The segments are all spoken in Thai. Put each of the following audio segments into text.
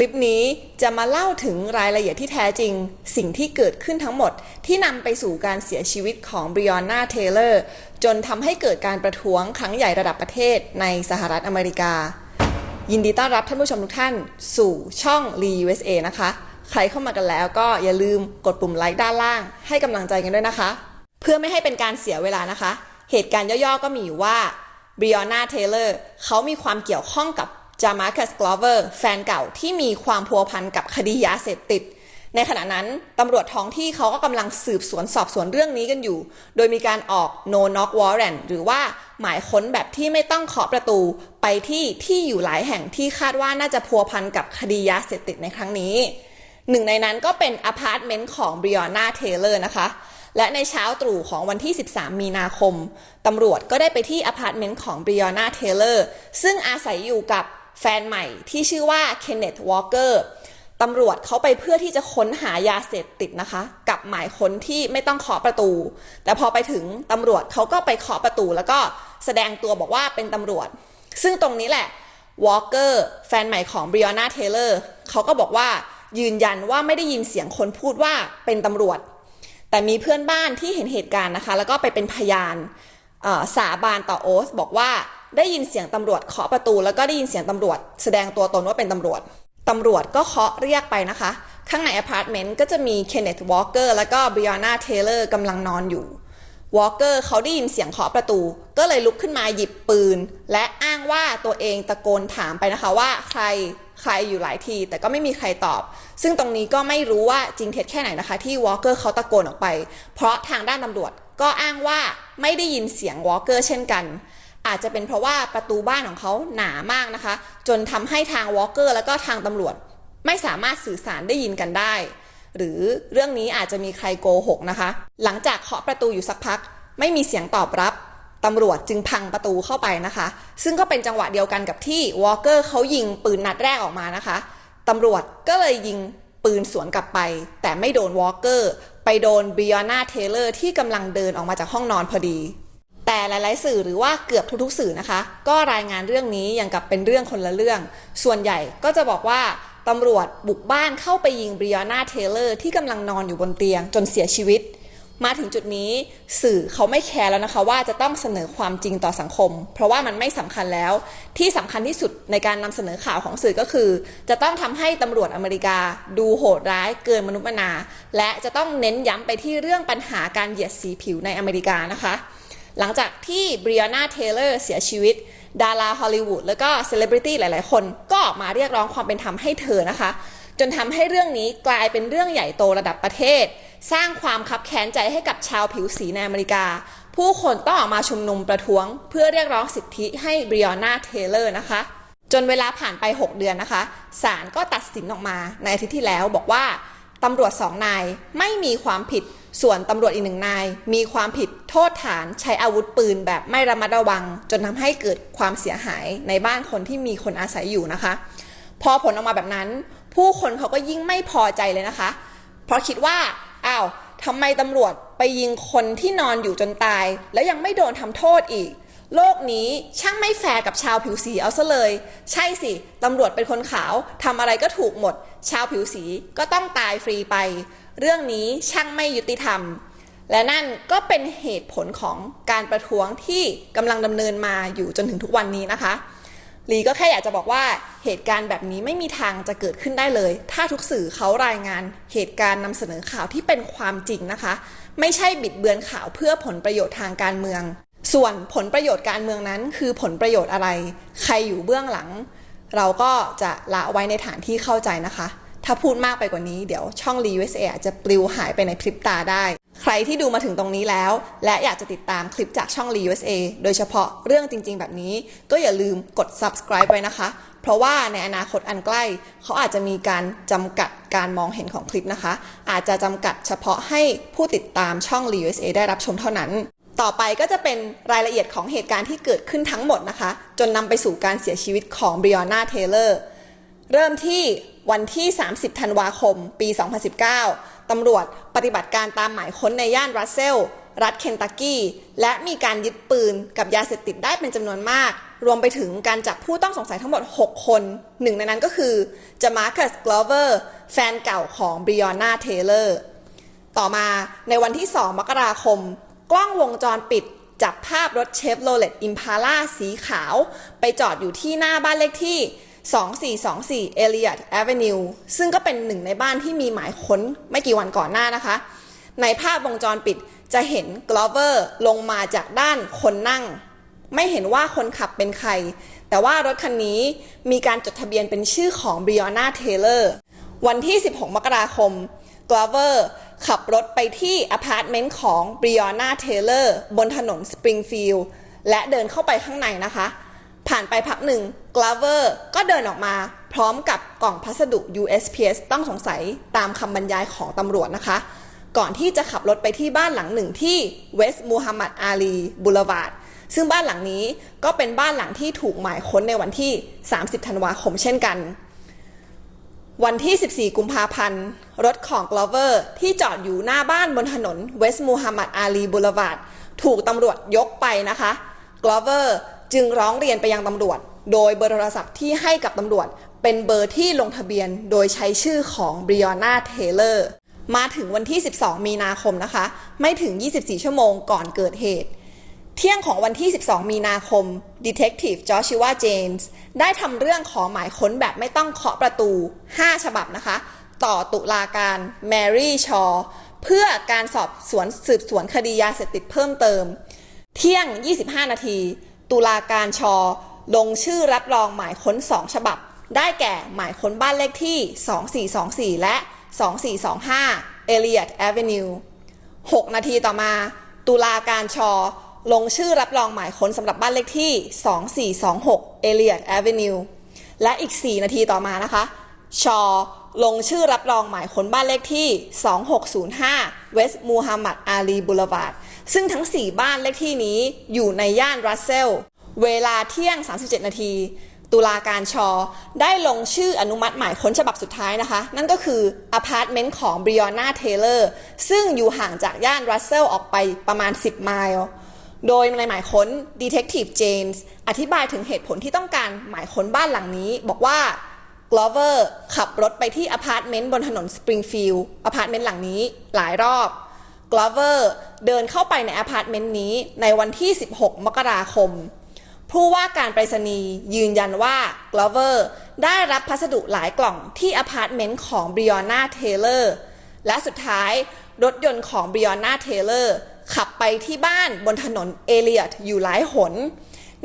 ลิปนี้จะมาเล่าถึงรายละเอียดที่แท้จริง สิ่งที่เกิดขึ้นทั้งหมด ที่นำไปสู่การเสียชีวิตของบริออนนาเทเลอร์จนทำให้เกิดการประท้วงครั้งใหญ่ระดับประเทศในสหรัฐอเมริกา ยินดีต้อนรับท่านผู้ชมทุกท่านสู่ช่อง Lee USA นะคะ ใครเข้ามากันแล้วก็อย่าลืมกดปุ่มไลค์ด้านล่าง ให้กำลังใจกันด้วยนะคะ เพื่อไม่ให้เป็นการเสียเวลานะคะ เหตุการณ์ย่อๆก็มีอยู่ว่าบริออนนาเทเลอร์เขามีความเกี่ยวข้องกับ จามาคัสกลอเวอร์แฟนเก่าที่มีความพัวพันกับคดียาเสพติด ในขณะนั้นตำรวจท้องที่เขาก็กำลังสืบสวนสอบสวนเรื่องนี้กันอยู่ โดยมีการออก no knock warrant หรือว่าหมายค้นแบบที่ไม่ต้องเคาะประตูไปที่ที่อยู่หลายแห่งที่คาดว่าน่าจะพัวพันกับคดียาเสพติดในครั้งนี้ หนึ่งในนั้นก็เป็นอพาร์ตเมนต์ของบริออนาเทเลอร์นะคะและในเช้าตรู่ของวันที่ 13 มีนาคม ตำรวจก็ได้ไปที่อพาร์ตเมนต์ของบริออนาเทเลอร์ซึ่งอาศัยอยู่กับ แฟนใหม่ที่ชื่อว่าเคนเนตวอลเกอร์ตำรวจเขาไปเพื่อที่จะค้นหายาเสพติดนะคะ กับหมายค้นที่ไม่ต้องเคาะประตู แต่พอไปถึงตำรวจเขาก็ไปเคาะประตู แล้วก็แสดงตัวบอกว่าเป็นตำรวจ ซึ่งตรงนี้แหละวอลเกอร์แฟนใหม่ของบริออนาเทเลอร์เขาก็บอกว่ายืนยันว่าไม่ได้ยินเสียงคนพูดว่าเป็นตำรวจ แต่มีเพื่อนบ้านที่เห็นเหตุการณ์นะคะ แล้วก็ไปเป็นพยานสาบานต่อโอสบอกว่า ได้ยินเสียงตำรวจเคาะประตูแล้วก็ได้ยินเสียงตำรวจ แสดงตัวตนว่าเป็นตำรวจตำรวจก็เคาะเรียกไปนะคะ ข้างในอพาร์ตเมนต์ก็จะมีเคนเนตวอลเกอร์แล้วก็บริออนาเทเลอร์กำลังนอนอยู่วอลเกอร์เขาได้ยินเสียงเคาะประตู ก็เลยลุกขึ้นมาหยิบปืน และอ้างว่าตัวเองตะโกนถามไปนะคะว่าใครใครอยู่หลายที แต่ก็ไม่มีใครตอบ ซึ่งตรงนี้ก็ไม่รู้ว่าจริงเท็จแค่ไหนนะคะ ที่วอลเกอร์เขาตะโกนออกไป เพราะทางด้านตำรวจก็อ้างว่าไม่ได้ยินเสียงวอลเกอร์เช่นกัน อาจจะเป็นเพราะว่าประตูบ้านของเขาหนามากนะคะ จนทำให้ทางวอลเกอร์แล้วก็ทางตำรวจ ไม่สามารถสื่อสารได้ยินกันได้ หรือเรื่องนี้อาจจะมีใครโกหกนะคะ หลังจากเคาะประตูอยู่สักพัก ไม่มีเสียงตอบรับตำรวจจึงพังประตูเข้าไปนะคะ ซึ่งก็เป็นจังหวะเดียวกันกับที่วอลเกอร์เขายิงปืนนัดแรกออกมานะคะตำรวจก็เลยยิงปืนสวนกลับไป แต่ไม่โดนวอลเกอร์ ไปโดนบิอนาเทเลอร์ที่กำลังเดินออกมาจากห้องนอนพอดี แต่หลาย ๆ สื่อหรือว่าเกือบทุกๆ สื่อนะคะ ก็รายงานเรื่องนี้อย่างกับเป็นเรื่องคนละเรื่อง ส่วนใหญ่ก็จะบอกว่าตำรวจบุกบ้านเข้าไปยิงบริอนาเทเลอร์ที่กำลังนอนอยู่บนเตียงจนเสียชีวิต มาถึงจุดนี้สื่อเขาไม่แคร์แล้วนะคะว่าจะต้องเสนอความจริงต่อสังคม เพราะว่ามันไม่สำคัญแล้ว ที่สำคัญที่สุดในการนำเสนอข่าวของสื่อก็คือ จะต้องทำให้ตำรวจอเมริกาดูโหดร้ายเกินมนุษย์มนา และจะต้องเน้นย้ำไปที่เรื่องปัญหาการเหยียดสีผิวในอเมริกานะคะ หลังจากที่บริอนาเทเลอร์เสียชีวิต ดาราฮอลลีวูดแล้วก็เซเลบริตี้หลาย ๆ คนก็ออกมาเรียกร้องความเป็นธรรมให้เธอนะคะ จนทำให้เรื่องนี้กลายเป็นเรื่องใหญ่โตระดับประเทศ สร้างความคับแค้นใจให้กับชาวผิวสีในอเมริกา ผู้คนต้องออกมาชุมนุมประท้วง เพื่อเรียกร้องสิทธิให้บริอนาเทเลอร์นะคะจนเวลาผ่านไป 6 เดือนนะคะศาลก็ตัดสินออกมาในอาทิตย์ที่แล้วบอกว่าตำรวจสองนายไม่มีความผิด ส่วนตำรวจอีกหนึ่งนาย มีความผิดโทษฐานใช้อาวุธปืนแบบไม่ระมัดระวัง จนทำให้เกิดความเสียหายในบ้านคนที่มีคนอาศัยอยู่นะคะ พอผลออกมาแบบนั้น ผู้คนเขาก็ยิ่งไม่พอใจเลยนะคะ เพราะคิดว่าอ้าวทำไมตำรวจไปยิงคนที่นอนอยู่จนตาย แล้วยังไม่โดนทำโทษอีก โลกนี้ช่างไม่แฟร์กับชาวผิวสีเอาซะเลย ใช่สิตำรวจเป็นคนขาวทำอะไรก็ถูกหมด ชาวผิวสีก็ต้องตายฟรีไป เรื่องนี้ช่างไม่ยุติธรรม และนั่นก็เป็นเหตุผลของการประท้วงที่กำลังดำเนินมาอยู่จนถึงทุกวันนี้นะคะลีก็แค่อยากจะบอกว่าเหตุการณ์แบบนี้ไม่มีทางจะเกิดขึ้นได้เลย ถ้าทุกสื่อเขารายงานเหตุการณ์นำเสนอข่าวที่เป็นความจริงนะคะ ไม่ใช่บิดเบือนข่าวเพื่อผลประโยชน์ทางการเมือง ส่วนผลประโยชน์การเมืองนั้น คือผลประโยชน์อะไร ใครอยู่เบื้องหลัง เราก็จะละไว้ในฐานที่เข้าใจนะคะ ถ้าพูดมากไปกว่านี้เดี๋ยวช่อง Lee USA จจะปลิวหายไปในพริบตาได้ ใครที่ดูมาถึงตรงนี้แล้ว และอยากจะติดตามคลิปจากช่อง Lee USA โดยเฉพาะเรื่องจริง ๆ แบบนี้ ก็อย่าลืมกด subscribe ไว้นะคะ เพราะว่าในอนาคตอันใกล้ เขาอาจจะมีการจำกัดการมองเห็นของคลิปนะคะ อาจจะจำกัดเฉพาะให้ผู้ติดตามช่อง Lee USA ได้รับชมเท่านั้นต่อไปก็จะเป็นรายละเอียดของเหตุการณ์ที่เกิดขึ้นทั้งหมดนะคะ จนนำไปสู่การเสียชีวิตของบริออนนาเทเลอร์ เริ่มที่ วันที่ 30 ธันวาคม ปี 2019 ตำรวจปฏิบัติการตามหมายค้นในย่านรัสเซล รัฐเคนตักกี้ และมีการยึดปืนกับยาเสพติดได้เป็นจำนวนมาก รวมไปถึงการจับผู้ต้องสงสัยทั้งหมด 6 คน หนึ่งในนั้นก็คือจามาร์คัสกลอเวอร์ แฟนเก่าของบริออนนาเทเลอร์ ต่อมาในวันที่ 2 มกราคม กล้องวงจรปิดจับภาพรถเชฟโรเลตอิมพาล่าสีขาว ไปจอดอยู่ที่หน้าบ้านเลขที่ 2424เอลิอ t ต a v e n u e ซึ่งก็เป็นหนึ่งในบ้านที่มีหมายค้นไม่กี่วันก่อนหน้านะคะ ในภาพวงจรปิดจะเห็นกลอเวอร์ลงมาจากด้านคนนั่ง ไม่เห็นว่าคนขับเป็นใคร แต่ว่ารถคันนี้มีการจดทะเบียนเป็นชื่อของบริออนาเทเลอร์วันที่ 16 มกราคมกลาเวอร์ขับรถไปที่อพาร์ตเมนต์ของบริออนาเทเลอร์บนถนนสปริงฟิลด์และเดินเข้าไปข้างในนะคะ ผ่านไปพักหนึ่งกลาเวอร์ก็เดินออกมาพร้อมกับกล่องพัสดุ USPS ต้องสงสัยตามคำบรรยายของตำรวจนะคะ ก่อนที่จะขับรถไปที่บ้านหลังหนึ่งที่เวสต์มูฮัมหมัดอาลีบูลวาดซึ่งบ้านหลังนี้ก็เป็นบ้านหลังที่ถูกหมายค้นในวันที่ 30 ธันวาคมเช่นกัน วันที่ 14 กุมภาพันธ์ รถของ Glover ที่จอดอยู่หน้าบ้านบนถนนเวสต์มูฮัมหมัดอาลีบูลวาดถูกตำรวจยกไปนะคะ Glover จึงร้องเรียนไปยังตำรวจ โดยเบอร์โทรศัพท์ที่ให้กับตำรวจ เป็นเบอร์ที่ลงทะเบียนโดยใช้ชื่อของ Breonna Taylor มาถึงวันที่ 12 มีนาคมนะคะ ไม่ถึง 24 ชั่วโมงก่อนเกิดเหตุ เที่ยงของวันที่ 12 มีนาคม Detective Joshua James ได้ทำเรื่องขอหมายค้นแบบไม่ต้องเคาะประตู 5 ฉบับนะคะ ต่อตุลาการ Mary Shaw เพื่อการสอบสวนสืบสวนคดียาเสพติดเพิ่มเติม เที่ยง 25 นาที ตุลาการชอ ลงชื่อรับรองหมายค้น 2 ฉบับ ได้แก่หมายค้นบ้านเลขที่ 2424 และ 2425 Elliot Avenue 6 นาทีต่อมา ตุลาการชอ ลงชื่อรับรองหมายค้นสำหรับบ้านเลขที่ 2426 Elliot Avenue และอีก 4 นาทีต่อมานะคะ ชอ ลงชื่อรับรองหมายค้นบ้านเลขที่ 2605 West Muhammad Ali Boulevard ซึ่งทั้ง 4 บ้านเลขที่นี้อยู่ในย่านรัสเซล เวลาเที่ยง 37 นาทีตุลาการชอ ได้ลงชื่ออนุมัติหมายค้นฉบับสุดท้ายนะคะ นั่นก็คืออพาร์ตเมนต์ของบริออนาเทเลอร์ซึ่งอยู่ห่างจากย่านรัสเซลออกไปประมาณ 10 ไมล์ โดยในหมายค้น Detective James อธิบายถึงเหตุผลที่ต้องการหมายค้นบ้านหลังนี้ บอกว่า Glover ขับรถไปที่อพาร์ตเมนต์บนถนนสปริงฟิลด์อพาร์ตเมนต์หลังนี้หลายรอบ Glover เดินเข้าไปในอพาร์ตเมนต์นี้ในวันที่ 16 มกราคม ผู้ว่าการไปรษณีย์ยืนยันว่า Glover ได้รับพัสดุหลายกล่องที่อพาร์ตเมนต์ของ Breonna Taylor และสุดท้ายรถยนต์ของ Breonna Taylor ขับไปที่บ้านบนถนนเอเลียตอยู่หลายหน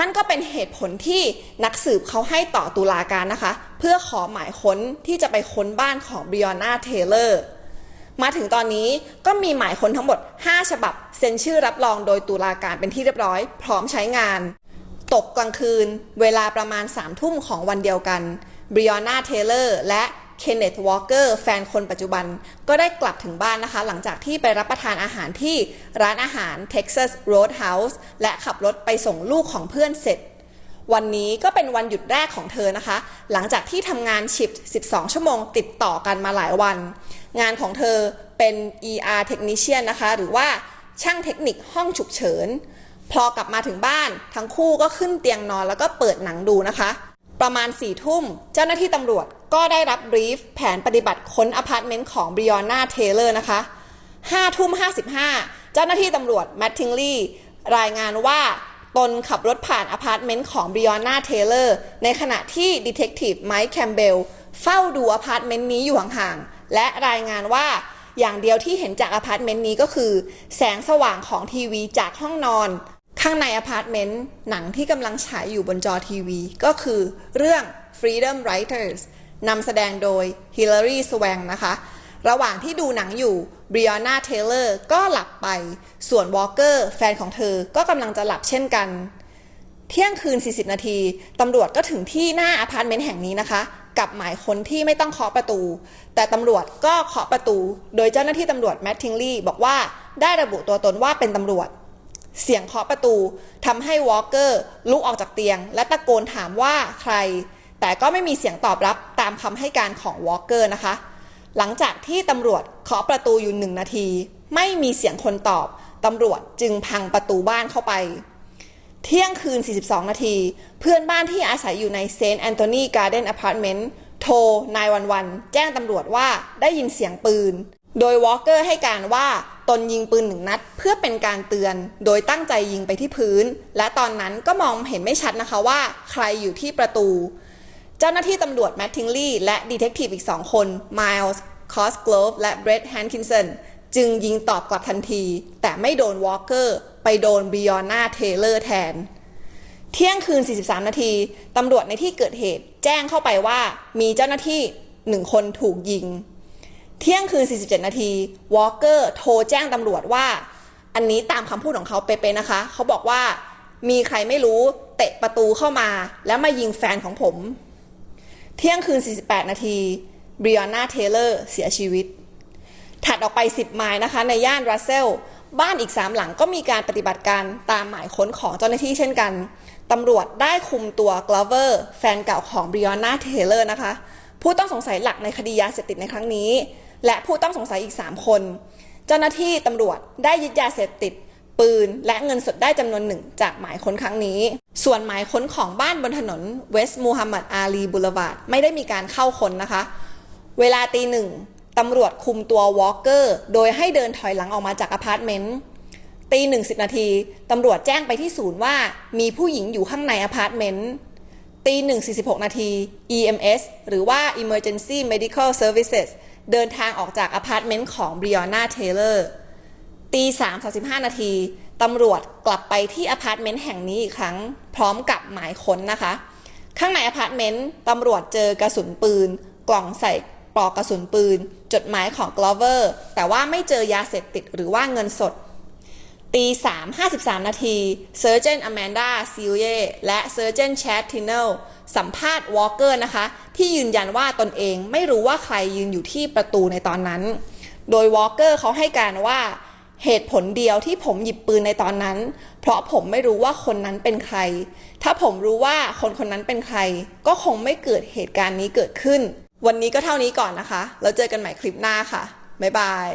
นั่นก็เป็นเหตุผลที่นักสืบเขาให้ต่อตุลาการนะคะ เพื่อขอหมายค้นที่จะไปค้นบ้านของ Breonna Taylor มาถึงตอนนี้ก็มีหมายค้นทั้งหมด 5 ฉบับ เซ็นชื่อรับรองโดยตุลาการเป็นที่เรียบร้อย พร้อมใช้งาน ตกกลางคืน เวลาประมาณ3ทุ่มของวันเดียวกันบริออนาเทเลอร์และ เคนเนตวอลเกอร์แฟนคนปัจจุบันก็ได้กลับถึงบ้านนะคะ หลังจากที่ไปรับประทานอาหารที่ร้านอาหาร Texas Roadhouse และขับรถไปส่งลูกของเพื่อนเสร็จ วันนี้ก็เป็นวันหยุดแรกของเธอนะคะ หลังจากที่ทำงานชิฟต์12 ชั่วโมงติดต่อกันมาหลายวัน งานของเธอเป็น ER Technician นะคะ หรือว่าช่างเทคนิคห้องฉุกเฉิน พอกลับมาถึงบ้าน ทั้งคู่ก็ขึ้นเตียงนอนแล้วก็เปิดหนังดูนะคะ ประมาณ4ี่ทุ่มเจ้าหน้าที่ตำรวจ ก็ได้รับบรีฟแผนปฏิบัติค้นอพาร์ตเมนต์ของบริออนาเทเลอร์นะคะ5ทุ่ม55 เจ้าหน้าที่ตำรวจแมททิงลีย์รายงานว่าตนขับรถผ่านอพาร์ตเมนต์ของบริออนาเทเลอร์ในขณะที่ดีเทคทีฟไมค์แคมเบลเฝ้าดูอพาร์ตเมนต์นี้อยู่ห่างๆ และรายงานว่าอย่างเดียวที่เห็นจากอพาร์ตเมนต์นี้ก็คือ แสงสว่างของทีวีจากห้องนอน ข้างในอพาร์ตเมนต์หนังที่กำลังฉายอยู่บนจอทีวี ก็คือเรื่อง Freedom Writers นำแสดงโดย Hilary Swank นะคะ ระหว่างที่ดูหนังอยู่ Breonna Taylor ก็หลับไป ส่วน Walker แฟนของเธอก็กำลังจะหลับเช่นกัน เที่ยงคืน 40 นาทีตำรวจก็ถึงที่หน้าอพาร์ตเมนต์แห่งนี้นะคะ กับหมายค้นที่ไม่ต้องเคาะประตู แต่ตำรวจก็เคาะประตู โดยเจ้าหน้าที่ตำรวจแมททิงลี่บอกว่าได้ระบุตัวตนว่าเป็นตำรวจเสียงเคาะประตูทำให้วอลเกอร์ลุกออกจากเตียง และตะโกนถามว่าใคร แต่ก็ไม่มีเสียงตอบรับ ตามคำให้การของวอลเกอร์นะคะ หลังจากที่ตำรวจเคาะประตูอยู่หนึ่งนาที ไม่มีเสียงคนตอบตำรวจจึงพังประตูบ้านเข้าไป เที่ยงคืน 42 นาที เพื่อนบ้านที่อาศัยอยู่ในเซนต์แอนโทนีการ์เดนอพาร์ตเมนต์โทร 911 แจ้งตำรวจว่าได้ยินเสียงปืน โดยวอลเกอร์ให้การว่าตนยิงปืนหนึ่งนัด เพื่อเป็นการเตือน โดยตั้งใจยิงไปที่พื้น และตอนนั้นก็มองเห็นไม่ชัดนะคะว่า ใครอยู่ที่ประตู เจ้าหน้าที่ตำรวจแมททิงลีย์และดีเทคทีฟอีกสองคนไมล์ส์คอสโกลฟและเบรดแฮนคินสันจึงยิงตอบกลับทันที แต่ไม่โดนวอลเกอร์ไปโดนบิออนนาเทเลอร์แทน เที่ยงคืน 43 นาทีตำรวจในที่เกิดเหตุแจ้งเข้าไปว่ามีเจ้าหน้าที่หนึ่งคนถูกยิง เที่ยงคืน 47 นาทีวอลเกอร์โทรแจ้งตำรวจว่า อันนี้ตามคำพูดของเขาเป๊ะๆนะคะ เขาบอกว่ามีใครไม่รู้เตะประตูเข้ามาแล้วมายิงแฟนของผม ที่ยงคืน 48 นาทีบริออนนาเทเลอร์เสียชีวิต ถัดออกไป 10 ไมล์นะคะ ในย่านรัสเซล บ้านอีก 3 หลังก็มีการปฏิบัติการตามหมายค้นของเจ้าหน้าที่เช่นกัน ตำรวจได้คุมตัวกลาเวอร์แฟนเก่าของบริออนนาเทเลอร์นะคะ ผู้ต้องสงสัยหลักในคดียาเสพติดในครั้งนี้ และผู้ต้องสงสัยอีก 3 คน เจ้าหน้าที่ตำรวจได้ยึดยาเสพติด ปืน และเงินสดได้จำนวนหนึ่งจากหมายค้นครั้งนี้ ส่วนหมายค้นของบ้านบนถนนเวสต์มูฮัมหมัดอาลีบูลวาดไม่ได้มีการเข้าค้นนะคะ เวลาตีหนึ่งตำรวจคุมตัววอลเกอร์โดยให้เดินถอยหลังออกมาจากอพาร์ตเมนต์ตีหนึ่งสิบนาทีตำรวจแจ้งไปที่ศูนย์ว่ามีผู้หญิงอยู่ข้างในอพาร์ตเมนต์ตีหนึ่งสี่สิบหกนาที EMS หรือว่า Emergency Medical Services เดินทางออกจากอพาร์ตเมนต์ของบริ ตีสามสิบห้านาทีตำรวจกลับไปที่อพาร์ตเมนต์แห่งนี้อีกครั้ง พร้อมกับหมายค้นนะคะ ข้างในอพาร์ตเมนต์ตำรวจเจอกระสุนปืน กล่องใส่ปลอกกระสุนปืน จดหมายของกลอเวอร์ แต่ว่าไม่เจอยาเสพติดหรือว่าเงินสดตี3 53นาทีเซอร์เจนอแมนดาซิลเยและเซอร์เจนแชททินเนลสัมภาษณ์วอลเกอร์นะคะ ที่ยืนยันว่าตนเองไม่รู้ว่าใครยืนอยู่ที่ประตูในตอนนั้น โดยวอลเกอร์เขาให้การว่า เหตุผลเดียวที่ผมหยิบปืนในตอนนั้น เพราะผมไม่รู้ว่าคนนั้นเป็นใคร ถ้าผมรู้ว่าคนคนนั้นเป็นใคร ก็คงไม่เกิดเหตุการณ์นี้เกิดขึ้น วันนี้ก็เท่านี้ก่อนนะคะ แล้วเจอกันใหม่คลิปหน้าค่ะ บ๊ายบาย